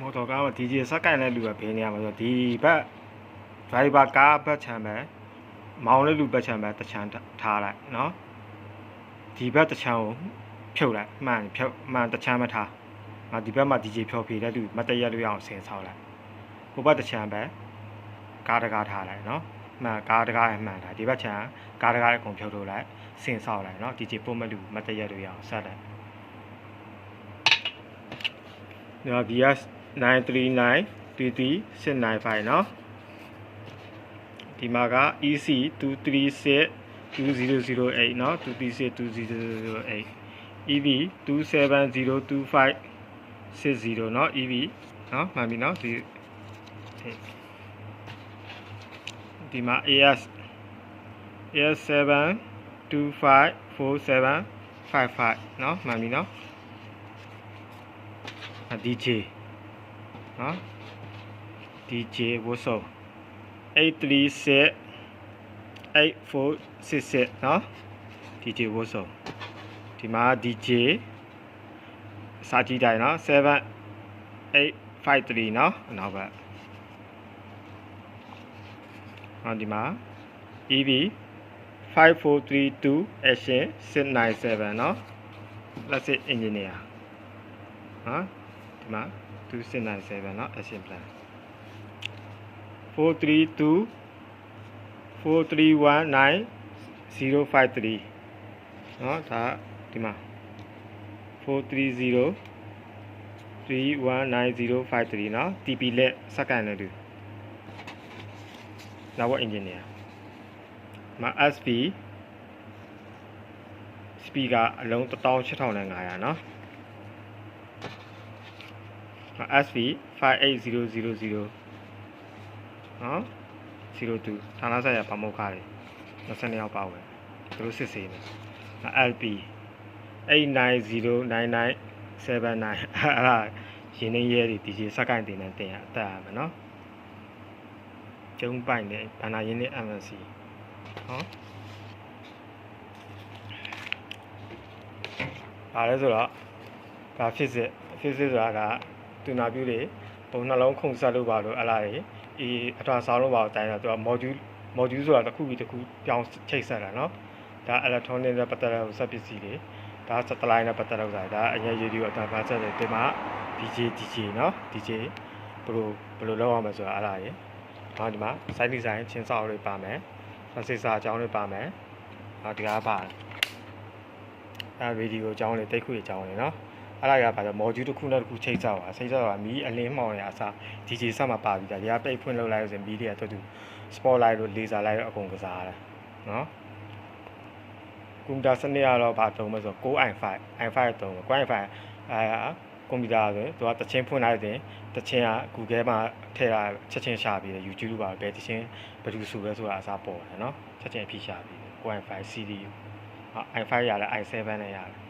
မော်တော်ကားမှာ DJ စက်ကင်တဲ့လူကဘယ်နေရာမှာဆိုတော့ဒီဘက် driver ကားဘက်ချမ်းပဲမောင်းတဲ့လူဘက်ချမ်းပဲတစ်ချမ်းထားလိုက်နော်ဒီဘက်တစ်ချမ်းကိုဖြုတ်လိုက်မှန်ဖြုတ်မှန်တစ်ချမ်းမထားငါဒီဘက်မှာ DJ ဖြောဖြေတဲ့လူမတ်တရက်လို့ရအောင်ဆင်ဆောက်လိုက်ဟိုဘက်တစ်ချမ်းပဲကားတကားထားလိုက်နော်မှန်ကားတကားရမှန်တာဒီဘက်ချမ်းကားတကားအကုန်ဖြုတ်ထုတ်လိုက်ဆင်ဆောက်လိုက်နော် DJ ပုံမဲ့လူမတ်တရက်လို့ရအောင်ဆက်လိုက်နော် VS 939 33 695เนาะဒီမှာက EC 236 2008เนาะ236 2008 EV 27025 60เนาะ EV เนาะမှန်ပြီเนาะဒီဒီမှာ AS AS7 254755เนาะမှန်ပြီเนาะ DJ နော် DJ ဝတ်စုံ836 8466နော် DJ ဝတ်စုံဒီမှာ DJ စာကြည့်တိုင်းနော်7853နော်အနောက်ဘက်နော်ဒီမှာ EV 5432 action 697နော် let's say engineer နော်ဒီမှာ 2697เนาะ action plan 432 4319 053เนาะဒါဒီမှာ430 319053เนาะ TP လက်စက္ကန့်နဲ့တူနောက်ဝ engineer မှာ SP speaker အလုံး18500เนาะ SV 58000နော်02ဌာနဆိုင်ရာဗမောက်ခါတွေ22ယောက်ပါဝင်သူတို့စစ်ဆေးနေ LP 890997အဲ့ဒါရင်းနှီးရဲတွေဒီကြီးစက်ကိုင်းတင်နေတင်ရအတက်ရမယ်နော်ကျုံပိုင်နေဘာနာရင်းနှီး MNC နော်ပါလဲဆိုတော့ဒါ physics physics ဆိုတာက သူနာပြုတွေဘုံနှလုံးခုန်ဆက်လို့ပါလို့အလားတွေအေးအထွာဆောင်လို့ပါတိုင်းတာသူက module module ဆိုတာတစ်ခုပြီးတစ်ခုပြောင်းချိတ်ဆက်တာနော်ဒါ electronic နဲ့ပတ်သက်တဲ့စက်ပစ္စည်းတွေဒါ satellite နဲ့ပတ်သက်တဲ့ဥစ္စာဒါအရင်ရေဒီယိုအတန်ဖာဆက်တယ်ဒီမှာ DJ DJ နော် DJ ဘယ်လိုဘယ်လိုလုပ်ရမလဲဆိုတာအလားရေဒါဒီမှာ site design ချင်းစာအုပ်တွေပါမယ်စစ်စာအကြောင်းတွေပါမယ်ဒါဒီကားပါအဲ video အကြောင်းတွေတိတ်ခွေအကြောင်းတွေနော် အဲ့ဒါကဘာလဲ module တစ်ခုနဲ့တစ်ခုချိတ်ဆောက်တာချိတ်ဆောက်တာမီးအလင်းမှောင်ရအစား DJ ဆက်မှာပါပြီးတာဒီကပိတ်ဖွင့်လုပ်လိုက်လို့ဆိုရင်မီးတွေကတူတူ spotlight တို့ laser light တို့အကုန်ကစားရတယ်နော်ကွန်ပျူတာစနစ်ကတော့ဘာတုံးမဆို Core i5 i5 တုံး Core i5 အဲကွန်ပျူတာဆိုရင်သူကတချင်းဖွင့်လိုက်တဲ့တချင်းက Google မှာထည့်တာချက်ချင်းရှာပြီးတယ် YouTube ပါပဲတချင်းဘယ်သူဆိုလဲဆိုတာအစားပေါ်တယ်နော်ချက်ချင်းအဖြစ်ရှာပြီး Core i5 CD i5 ရတယ် i7 နဲ့ရတယ်